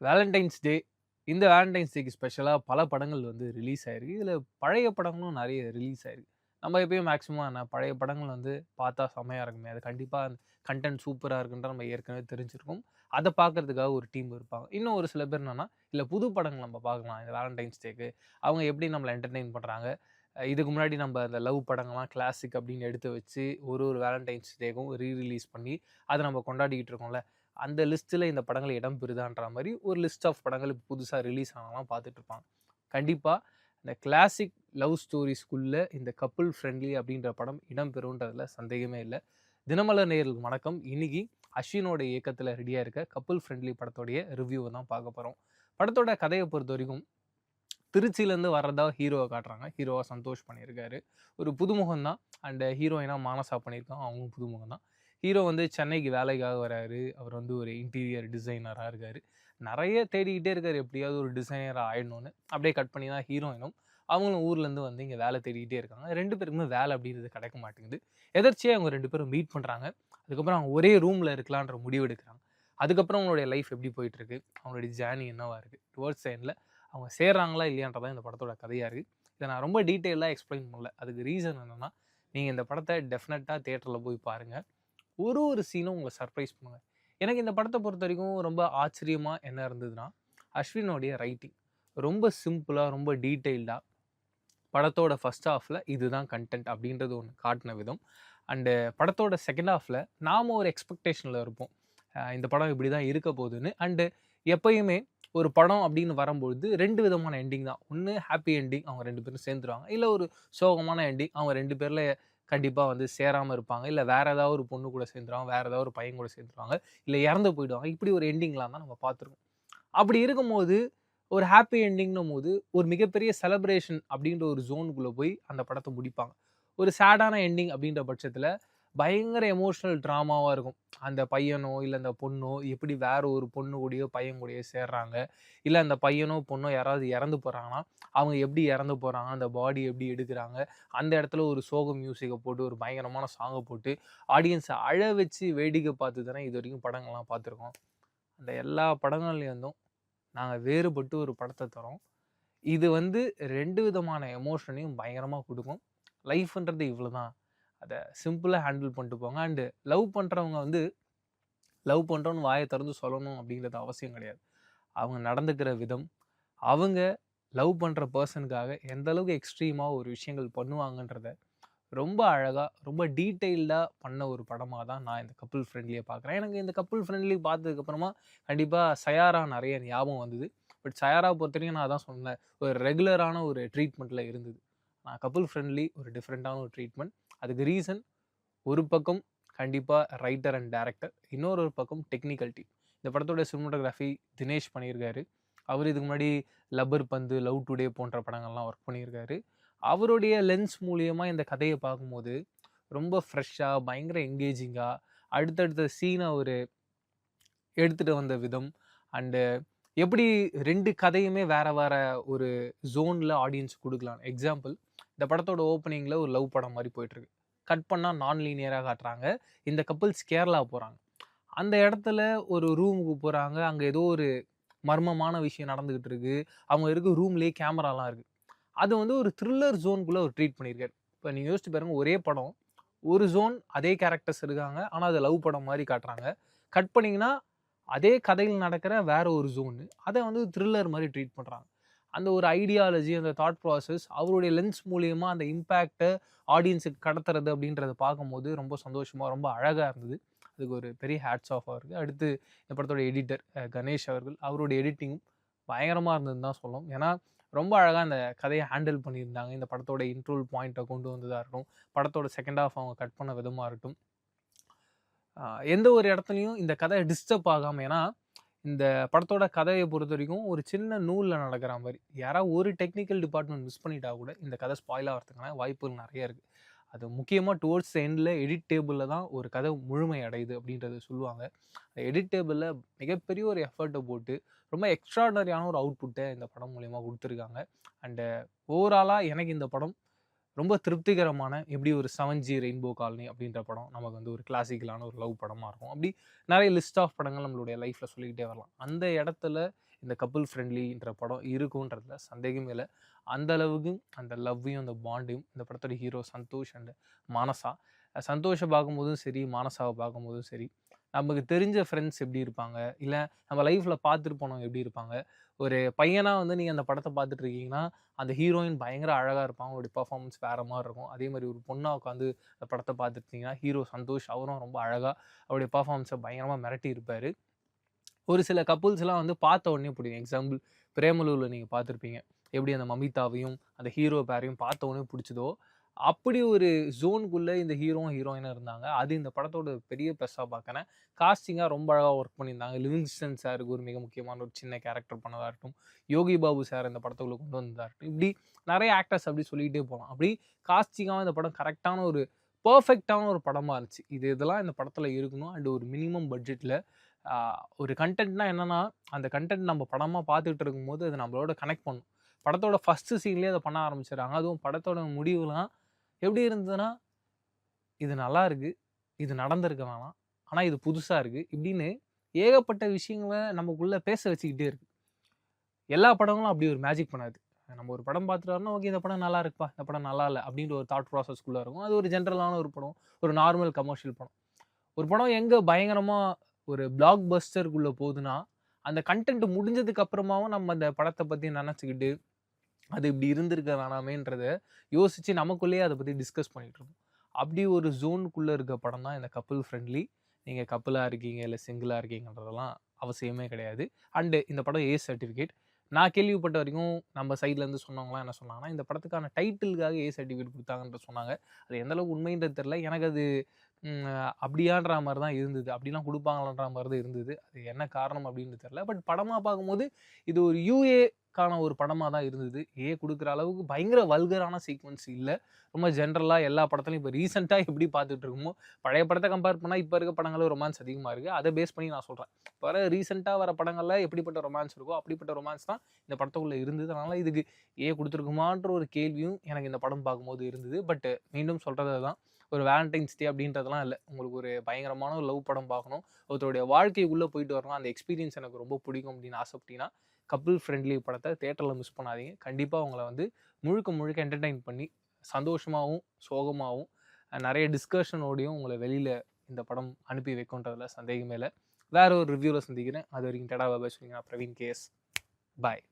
Valentine's டே. இந்த Valentine's டேக்கு ஸ்பெஷலாக பல படங்கள் வந்து ரிலீஸ் ஆயிருக்கு. இதில் பழைய படங்களும் நிறைய ரிலீஸ் ஆயிருக்கு. நம்ம எப்பயும் மேக்ஸிமம் என்ன பழைய படங்கள் வந்து பார்த்தா செமையாக இருக்குமே. அது கண்டிப்பாக கண்டென்ட் சூப்பராக இருக்குன்ற நம்ம ஏற்கனவே தெரிஞ்சிருக்கோம். அதை பார்க்கறதுக்காக ஒரு டீம் இருப்பாங்க. இன்னும் ஒரு சில பேர் என்னென்னா இல்லை புது படங்கள் நம்ம பார்க்கலாம். இந்த வேலண்டைன்ஸ் டேக்கு. அவங்க எப்படி நம்மளை என்டர்டெயின் பண்ணுறாங்க இதுக்கு முன்னாடி நம்ம அந்த லவ் படங்கள்லாம் கிளாசிக் அப்படின்னு எடுத்து வச்சு ஒரு ஒரு வேலண்டைன்ஸ் டேக்கும் ரீ ரிலீஸ் பண்ணி அதை நம்ம கொண்டாடிக்கிட்டு இருக்கோம்ல. அந்த லிஸ்ட்டில் இந்த படங்கள் இடம் பெறுதான்ற மாதிரி ஒரு லிஸ்ட் ஆஃப் படங்கள் இப்போ புதுசாக ரிலீஸ் ஆனாலாம் பார்த்துட்ருப்பாங்க கண்டிப்பாக இந்த கிளாசிக் லவ் ஸ்டோரிஸ்குள்ளே இந்த கப்புள் ஃப்ரெண்ட்லி அப்படின்ற படம் இடம் பெறுன்றதுல சந்தேகமே இல்லை. தினமலர் நேயர்களுக்கு வணக்கம். இன்னைக்கு அஸ்வினோட இயக்கத்தில் ரெடியாக இருக்க கப்புள் ஃப்ரெண்ட்லி படத்தோடைய ரிவ்யூவை தான் பார்க்க போகிறோம் படத்தோட கதையை பொறுத்த வரைக்கும் திருச்சியிலேருந்து வர்றதா ஹீரோவை காட்டுறாங்க. ஹீரோவாக சந்தோஷ் பண்ணியிருக்காரு. ஒரு புதுமுகம் தான் அண்ட் ஹீரோயினாக மானசா பண்ணியிருக்காங்க அவங்களும் புதுமுகம் தான் ஹீரோ வந்து சென்னைக்கு வேலைக்காக வராரு. அவர் வந்து ஒரு இன்டீரியர் டிசைனராக இருக்கார். நிறைய தேடிக்கிட்டே இருக்கார். எப்படியாவது ஒரு டிசைனராக ஆயிடணும்னு. அப்படியே கட் பண்ணி தான் ஹீரோயினும் அவங்களும் ஊர்லேருந்து வந்து இங்கே வேலை தேடிக்கிட்டே இருக்காங்க. ரெண்டு பேருக்குமே வேலை அப்படின்றது கிடைக்க மாட்டேங்குது. எதர்ச்சியாக அவங்க ரெண்டு பேரும் மீட் பண்ணுறாங்க அதுக்கப்புறம் அவங்க ஒரே ரூமில் இருக்கலான்ற முடிவு எடுக்கிறாங்க. அதுக்கப்புறம் அவங்களுடைய லைஃப் எப்படி போயிட்டுருக்கு? அவங்களுடைய ஜேர்னி என்னவாக இருக்குது டுவர்ட்ஸ் சைனில் அவங்க சேர்றாங்களா இல்லையான்றதான் இந்த படத்தோட கதையாக இருக்குது இதை நான் ரொம்ப டீட்டெயிலாக எக்ஸ்பிளைன் பண்ணல. அதுக்கு ரீசன் என்னென்னா நீங்கள் இந்த படத்தை டெஃபினட்டாக தேட்டரில் போய் பாருங்கள் ஒரு ஒரு சீனும் உங்களை சர்ப்ரைஸ் பண்ணுங்கள் எனக்கு இந்த படத்தை பொறுத்த வரைக்கும் ரொம்ப ஆச்சரியமாக என்ன இருந்ததுன்னா அஸ்வினோடைய ரைட்டிங் ரொம்ப சிம்பிளாக ரொம்ப டீட்டெயில்டாக படத்தோட ஃபஸ்ட் ஹாஃபில் இதுதான் கண்டென்ட் அப்படின்றது ஒன்று காட்டின விதம். அண்டு படத்தோட செகண்ட் ஹாஃபில் நாம் ஒரு எக்ஸ்பெக்டேஷனில் இருப்போம். இந்த படம் இப்படி தான் இருக்க போகுதுன்னு. அண்டு எப்பயுமே ஒரு படம் அப்படின்னு வரும்பொழுது ரெண்டு விதமான எண்டிங் தான். ஒன்று ஹாப்பி எண்டிங் அவங்க ரெண்டு பேரும் சேர்ந்துருவாங்க. இல்லை ஒரு சோகமான எண்டிங் அவங்க ரெண்டு பேரில் கண்டிப்பாக வந்து சேராமல் இருப்பாங்க. இல்லை வேற ஏதாவது ஒரு பொண்ணு கூட சேர்ந்துருவாங்க. வேற ஏதாவது ஒரு பையன் கூட சேர்ந்துருவாங்க. இல்லை இறந்து போயிடுவாங்க. இப்படி ஒரு எண்டிங்லாம் தான் நம்ம பார்த்துருக்கோம். அப்படி இருக்கும்போது ஒரு ஹாப்பி எண்டிங்னும் போது ஒரு மிகப்பெரிய செலப்ரேஷன் அப்படின்ற ஒரு ஜோனுக்குள்ளே போய் அந்த படத்தை முடிப்பாங்க. ஒரு சேடான எண்டிங் அப்படின்ற பட்சத்தில் பயங்கர எமோஷ்னல் ட்ராமாவாக இருக்கும். அந்த பையனோ இல்லை அந்த பொண்ணோ எப்படி வேற ஒரு பொண்ணு கூடயோ பையன் கூடயோ சேர்றாங்க. இல்லை அந்த பையனோ பொண்ணோ யாராவது இறந்து போகிறாங்கன்னா அவங்க எப்படி இறந்து போகிறாங்க அந்த பாடி எப்படி எடுக்கிறாங்க அந்த இடத்துல ஒரு சோக மியூசிக்கை போட்டு ஒரு பயங்கரமான சாங்கை போட்டு ஆடியன்ஸை அழ வச்சு வேடிக்கை பார்த்து தானே இது வரைக்கும் படங்கள்லாம் பார்த்துருக்கோம். அந்த எல்லா படங்கள்லேருந்தும் நாங்கள் வேறுபட்டு ஒரு படத்தை தரோம் இது வந்து ரெண்டு விதமான எமோஷனையும் பயங்கரமாக கொடுக்கும். லைஃப்ன்றது இவ்வளோ தான் அதை சிம்பிளாக ஹேண்டில் பண்ணிட்டு போங்க. அண்டு லவ் பண்ணுறவங்க வந்து லவ் பண்ணுறோன்னு வாயை திறந்து சொல்லணும் அப்படிங்கிறது அவசியம் கிடையாது. அவங்க நடந்துக்கிற விதம் அவங்க லவ் பண்ணுற பர்சனுக்காக எந்த அளவுக்கு எக்ஸ்ட்ரீமாக ஒரு விஷயங்கள் பண்ணுவாங்கன்றத ரொம்ப அழகாக ரொம்ப டீட்டெயில்டாக பண்ண ஒரு படமாக தான் நான் இந்த கப்புள் ஃப்ரெண்ட்லியை பார்க்குறேன். எனக்கு இந்த கப்புள் ஃப்ரெண்ட்லி பார்த்ததுக்கப்புறமா கண்டிப்பாக சயாரா நிறைய ஞாபகம் வந்தது. பட் சயாரா பொறுத்தவரைக்கும் நான் அதான் சொன்னேன் ஒரு ரெகுலரான ஒரு ட்ரீட்மெண்ட்டில் இருந்தது. நான் கப்புள் ஃப்ரெண்ட்லி ஒரு டிஃப்ரெண்ட்டான ஒரு ட்ரீட்மெண்ட். அதுக்கு ரீசன் ஒரு பக்கம் கண்டிப்பாக ரைட்டர் அண்ட் டேரக்டர் இன்னொரு ஒரு பக்கம் டெக்னிக்கல் டீம் இந்த படத்தோட சினிமோட்டோகிராஃபி தினேஷ் பண்ணியிருக்காரு. அவர் இதுக்கு முன்னாடி லப்பர் பந்து லவ் டுடே போன்ற படங்கள்லாம் ஒர்க் பண்ணியிருக்காரு. அவருடைய லென்ஸ் மூலியமாக இந்த கதையை பார்க்கும்போது ரொம்ப ஃப்ரெஷ்ஷாக பயங்கர என்கேஜிங்காக அடுத்தடுத்த சீனை அவர் எடுத்துகிட்டு வந்த விதம் அண்டு எப்படி ரெண்டு கதையுமே வேறு வேற ஒரு ஜோனில் ஆடியன்ஸ் கொடுக்கலாம். எக்ஸாம்பிள் இந்த படத்தோட ஓப்பனிங்கில் ஒரு லவ் படம் மாதிரி போயிட்டுருக்கு. கட் பண்ணால் நான் லீனியராக காட்டுறாங்க. இந்த கப்புள்ஸ் கேரளா போகிறாங்க அந்த இடத்துல ஒரு ரூமுக்கு போகிறாங்க அங்கே ஏதோ ஒரு மர்மமான விஷயம் நடந்துக்கிட்டு இருக்கு. அவங்க இருக்க ரூம்லேயே கேமராலாம் இருக்குது அது வந்து ஒரு த்ரில்லர் ஜோனுக்குள்ளே ஒரு ட்ரீட் பண்ணியிருக்காரு. இப்போ நீங்கள் யோசிச்சு பாருங்க ஒரே படம். ஒரு ஜோன் அதே கேரக்டர்ஸ் இருக்காங்க. ஆனால் அது லவ் படம் மாதிரி காட்டுறாங்க. கட் பண்ணிங்கன்னா அதே கதையில் நடக்கிற வேற ஒரு ஜோனு அதை வந்து த்ரில்லர் மாதிரி ட்ரீட் பண்ணுறாங்க அந்த ஒரு ஐடியாலஜி அந்த தாட் ப்ராசஸ் அவருடைய லென்ஸ் மூலியமா அந்த இம்பேக்டை ஆடியன்ஸுக்கு கடத்துறது அப்படின்றத பார்க்கும்போது ரொம்ப சந்தோஷமாக ரொம்ப அழகாக இருந்தது. அதுக்கு ஒரு பெரிய ஹேட்ஸ் ஆஃப் அவருக்கு. அடுத்து இந்த படத்தோட எடிட்டர் கணேஷ் அவர்கள். அவருடைய எடிட்டிங்கும் பயங்கரமாக இருந்ததுன்னு தான் சொல்லணும். ஏன்னா ரொம்ப அழகாக அந்த கதையை ஹேண்டில் பண்ணியிருந்தாங்க. இந்த படத்தோட இன்ட்ரோல் பாயிண்ட்டை கொண்டு வந்ததாக இருக்கட்டும் படத்தோட செகண்ட் ஹாஃப் அவங்க கட் பண்ண விதமாக இருக்கட்டும். எந்த ஒரு இடத்துலையும் இந்த கதை டிஸ்டர்ப் ஆகாமல் ஏன்னா இந்த படத்தோட கதையை பொறுத்த வரைக்கும் ஒரு சின்ன நூலில் நடக்கிற மாதிரி யாராவது ஒரு டெக்னிக்கல் டிபார்ட்மெண்ட் மிஸ் பண்ணிட்டா கூட இந்த கதை ஸ்பாயில் ஆகிறதுக்கான வாய்ப்புகள் நிறைய இருக்குது அது முக்கியமாக டுவோர்ட்ஸ் எண்டில் எடிட் டேபிளில் தான் ஒரு கதை முழுமை அடையுது அப்படின்றத சொல்லுவாங்க. எடிட் டேபிளில் மிகப்பெரிய ஒரு எஃபர்ட்டை போட்டு ரொம்ப எக்ஸ்ட்ராடனரியான ஒரு அவுட்புட்டை இந்த படம் மூலயமா கொடுத்துருக்காங்க. அண்டு ஓவராலாக எனக்கு இந்த படம் ரொம்ப திருப்திகரமான எப்படி ஒரு செவன் ஜி ரெயின்போ காலனி அப்படின்ற படம் நமக்கு வந்து ஒரு கிளாசிக்கலான ஒரு லவ் படமாக இருக்கும். அப்படி நிறைய லிஸ்ட் ஆஃப் படங்கள் நம்மளுடைய லைஃப்பில் சொல்லிக்கிட்டே வரலாம். அந்த இடத்துல இந்த கப்புள் ஃப்ரெண்ட்லின்ற படம் இருக்குன்றதுல சந்தேகமே இல்லை. அந்த அளவுக்கு அந்த லவ்வையும் அந்த பாண்டையும் இந்த படத்தோட ஹீரோ சந்தோஷ் அண்ட் மானசா. சந்தோஷை பார்க்கும்போதும் சரி மானசாவை பார்க்கும்போதும் சரி நமக்கு தெரிஞ்ச ஃப்ரெண்ட்ஸ் எப்படி இருப்பாங்க? இல்லை நம்ம லைஃப்பில் பார்த்துட்டு போனவங்க எப்படி இருப்பாங்க? ஒரு பையனாக வந்து நீங்கள் அந்த படத்தை பார்த்துட்டு இருக்கீங்கன்னா அந்த ஹீரோயின் பயங்கர அழகாக இருப்பாங்க அவங்களுடைய பர்ஃபார்மன்ஸ் வேறு மாதிரி இருக்கும். அதே மாதிரி ஒரு பொண்ணாக உட்காந்து அந்த படத்தை பார்த்துருந்தீங்கன்னா ஹீரோ சந்தோஷ் அவரும் ரொம்ப அழகாக அவருடைய பர்ஃபார்மன்ஸை பயங்கரமாக மிரட்டி இருப்பார். ஒரு சில கப்புல்ஸ்லாம் வந்து பார்த்த உடனே பிடிக்கும். எக்ஸாம்பிள் பிரேமலூரில் நீங்கள் பார்த்துருப்பீங்க. எப்படி அந்த மமிதாவையும் அந்த ஹீரோ பேரையும் பார்த்த உடனே பிடிச்சதோ அப்படி ஒரு ஜோனுக்குள்ளே இந்த ஹீரோவும் ஹீரோயினும் இருந்தாங்க. அது இந்த படத்தோட பெரிய ப்ளஸ்ஸாக பார்க்குறேன் காஸ்டிங்காக ரொம்ப அழகாக ஒர்க் பண்ணியிருந்தாங்க. லிவிங்ஸ்டன் சாருக்கு ஒரு மிக முக்கியமான ஒரு சின்ன கேரக்டர் பண்ணதாக இருக்கட்டும் யோகி பாபு சார் இந்த படத்துக்குள்ளே கொண்டு வந்ததாக இருக்கட்டும் இப்படி நிறைய ஆக்டர்ஸ் அப்படி சொல்லிகிட்டே போகலாம் அப்படி காஸ்டிங்காக இந்த படம் கரெக்டான ஒரு பர்ஃபெக்டான ஒரு படமாக இருந்துச்சு. இது இதெல்லாம் இந்த படத்தில் இருக்கணும். அண்ட் ஒரு மினிமம் பட்ஜெட்டில் ஒரு கண்டென்ட்னா என்னென்னா அந்த கண்டென்ட் நம்ம படமாக பார்த்துட்டு இருக்கும்போது அது நம்மளோட கனெக்ட் பண்ணும். படத்தோட ஃபஸ்ட்டு சீன்லேயே அதை பண்ண ஆரம்பிச்சிடுறாங்க. அதுவும் படத்தோட முடிவுலாம் எப்படி இருந்ததுன்னா இது நல்லா இருக்குது இது நடந்திருக்க வேணாம் ஆனால் இது புதுசாக இருக்குது இப்படின்னு ஏகப்பட்ட விஷயங்களை நமக்குள்ளே பேச வச்சுக்கிட்டே இருக்கு. எல்லா படங்களும் அப்படி ஒரு மேஜிக் பண்ணாது நம்ம ஒரு படம் பார்த்துட்டோம்னா ஓகே இந்த படம் நல்லா இருக்குப்பா இந்த படம் நல்லா இல்லை அப்படின்ற ஒரு தாட் ப்ராசஸ்க்குள்ளே இருக்கும். அது ஒரு ஜென்ரலான ஒரு படம் ஒரு நார்மல் கமர்ஷியல் படம். ஒரு படம் எங்கே பயங்கரமாக ஒரு பிளாக் பஸ்டருக்குள்ளே போகுதுன்னா அந்த கண்டென்ட் முடிஞ்சதுக்கு அப்புறமாவும் நம்ம அந்த படத்தை பற்றி நினச்சிக்கிட்டு அது இப்படி இருந்திருக்க வேணாமேன்றத யோசித்து நமக்குள்ளேயே அதை பற்றி டிஸ்கஸ் பண்ணிகிட்டு இருக்கோம் அப்படி ஒரு ஜோனுக்குள்ளே இருக்க படம் தான் இந்த கப்புள் ஃப்ரெண்ட்லி நீங்கள் கப்புளாக இருக்கீங்க இல்லை சிங்கிளாக இருக்கீங்கன்றதெல்லாம் அவசியமே கிடையாது. அண்டு இந்த படம் ஏ சர்டிஃபிகேட் நான் கேள்விப்பட்ட வரைக்கும் நம்ம சைட்லேருந்து சொன்னவங்களாம் என்ன சொன்னாங்கன்னா இந்த படத்துக்கான டைட்டிலுக்காக ஏ சர்டிஃபிகேட் கொடுத்தாங்கன்ற சொன்னாங்க. அது எந்தளவுக்கு உண்மைன்றது தெரில எனக்கு அது அப்படியான்ற மாதிரி தான் இருந்தது. அப்படிலாம் கொடுப்பாங்களான்ற மாதிரி தான் இருந்தது. அது என்ன காரணம் அப்படின்னு தெரில பட் படமாக பார்க்கும்போது இது ஒரு யூஏக்கான ஒரு படமாக தான் இருந்தது. ஏ கொடுக்குற அளவுக்கு பயங்கர வல்கரான சீக்வன்ஸ் இல்லை. ரொம்ப ஜென்ரலாக எல்லா படத்துலையும் இப்போ ரீசெண்டாக எப்படி பார்த்துட்டு இருக்கோமோ பழைய படத்தை கம்பேர் பண்ணால் இப்போ இருக்க படங்களும் ரொமான்ஸ் அதிகமாக இருக்குது அதை பேஸ் பண்ணி நான் சொல்கிறேன் இப்போ வர ரீசெண்டாக வர படங்களில் எப்படிப்பட்ட ரொமான்ஸ் இருக்கோ அப்படிப்பட்ட ரொமான்ஸ் தான் இந்த படத்துக்குள்ளே இருந்தது. அதனால் இதுக்கு ஏ கொடுத்துருக்குமான்ற ஒரு கேள்வியும் எனக்கு இந்த படம் பார்க்கும்போது இருந்தது. பட் மீண்டும் சொல்கிறது தான் ஒரு வேலண்டைன்ஸ் டே அப்படின்றதெல்லாம் இல்லை. உங்களுக்கு ஒரு பயங்கரமான ஒரு லவ் படம் பார்க்கணும். ஒருத்தருடைய வாழ்க்கைக்குள்ளே போயிட்டு வரணும். அந்த எக்ஸ்பீரியன்ஸ் எனக்கு ரொம்ப பிடிக்கும் அப்படின்னு ஆசைப்பட்டீங்கன்னா கப்பிள் ஃப்ரெண்ட்லி படத்தை தேட்டரில் மிஸ் பண்ணாதீங்க. கண்டிப்பாக உங்களை வந்து முழுக்க முழுக்க என்டர்டைன் பண்ணி சந்தோஷமாகவும் சோகமாகவும் நிறைய டிஸ்கஷனோடையும் உங்களை வெளியில் இந்த படம் அனுப்பி வைக்கும்ன்றதுல சந்தேகமே இல்லை. வேற ஒரு ரிவ்யூவில் சந்திக்கிறேன். அது வரைக்கும் டடா பாபா சொல்லிங்கன்னா பிரவீன் கேஸ் பாய்.